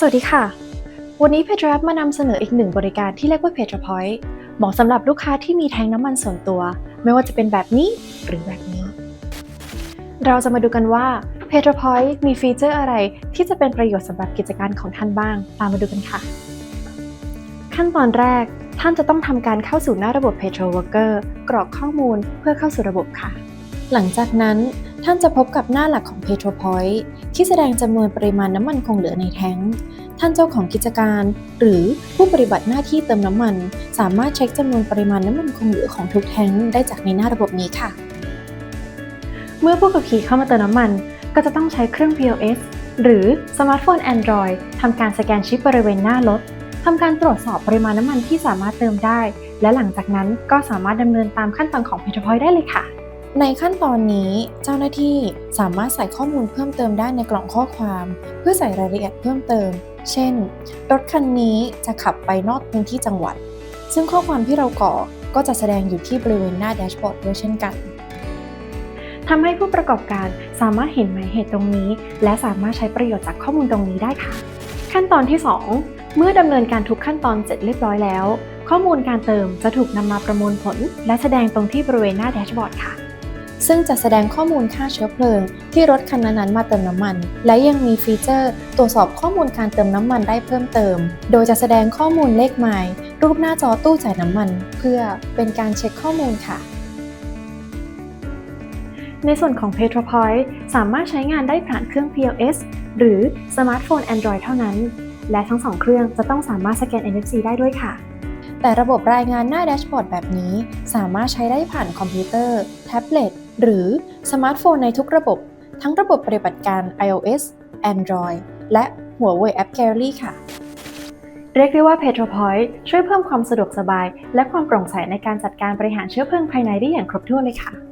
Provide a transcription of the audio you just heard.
สวัสดีค่ะ วันนี้ PetroApp มานำเสนออีกหนึ่งบริการที่เรียกว่า PetroPoint เหมาะสำหรับลูกค้าที่มีแทงน้ำมันส่วนตัว ไม่ว่าจะเป็นแบบนี้หรือแบบนี้ เราจะมาดูกันว่า PetroPoint มีฟีเจอร์อะไรที่จะเป็นประโยชน์สำหรับกิจการของท่านบ้าง ตามมาดูกันค่ะ ขั้นตอนแรกท่านจะต้องทำการเข้าสู่หน้าระบบ PetroWorker กรอกข้อมูลเพื่อเข้าสู่ระบบค่ะ หลังจากนั้น ท่านจะพบกับหน้าหลักของ PetroPoint ที่แสดงจำนวนปริมาณน้ำมันคงเหลือในแท้ง ท่านเจ้าของกิจการ หรือผู้ปฏิบัติหน้าที่เติมน้ำมัน สามารถเช็คจำนวนปริมาณน้ำมันคงเหลือของทุกแท้งได้จากในหน้าระบบนี้ค่ะ เมื่อผู้ขับขี่เข้ามาเติมน้ำมัน ก็จะต้องใช้เครื่อง POS หรือสมาร์ทโฟน Android ทำการสแกนชิปบริเวณหน้ารถทำการตรวจสอบปริมาณน้ำมันที่สามารถเติมได้ และหลังจากนั้นก็สามารถดำเนินตามขั้นตอนของ PetroPoint ได้เลยค่ะ ในขั้นตอนนี้เจ้าหน้าที่สามารถใส่ข้อมูลเพิ่มเติมได้ในกล่องข้อความ เพื่อใส่รายละเอียดเพิ่มเติม เช่น รถคันนี้จะขับไปนอกพื้นที่จังหวัด ซึ่งข้อความที่เรากรอกก็จะแสดงอยู่ที่บริเวณหน้าแดชบอร์ดด้วยเช่นกันทำให้ผู้ประกอบการสามารถเห็นหมายเหตุตรงนี้ และสามารถใช้ประโยชน์จากข้อมูลตรงนี้ได้ค่ะ ขั้นตอนที่ 2 เมื่อดำเนินการทุกขั้นตอนเสร็จเรียบร้อยแล้ว ข้อมูลการเติมจะถูกนำมาประมวลผล และแสดงตรงที่บริเวณหน้าแดชบอร์ดค่ะ ซึ่งจะแสดงข้อมูลค่าเชื้อเพลิง ที่รถคันนั้นๆมาเติมน้ำมัน และยังมีฟีเจอร์ ตรวจสอบข้อมูลการเติมน้ำมันได้เพิ่มเติม โดยจะแสดงข้อมูลเลขหมายรูปหน้าจอตู้จ่ายน้ำมัน เพื่อเป็นการเช็คข้อมูลค่ะในส่วนของ PetroPoint สามารถใช้งานได้ผ่านเครื่อง POS หรือสมาร์ทโฟน Android เท่านั้น และทั้งสองเครื่องจะต้องสามารถสแกน NFC ได้ด้วยค่ะ แต่ระบบรายงานหน้าแดชบอร์ดแบบนี้ สามารถใช้ได้ผ่านคอมพิวเตอร์ แท็บเล็ต หรือสมาร์ทโฟนในทุกระบบ ทั้งระบบปฏิบัติการ iOS Android และ Huawei App Gallery ค่ะ เรียกได้ว่า PetroPoint ช่วยเพิ่มความสะดวกสบาย และความโปร่งใสในการจัดการบริหารเชื้อเพลิงภายในได้อย่างครบถ้วนเลยค่ะ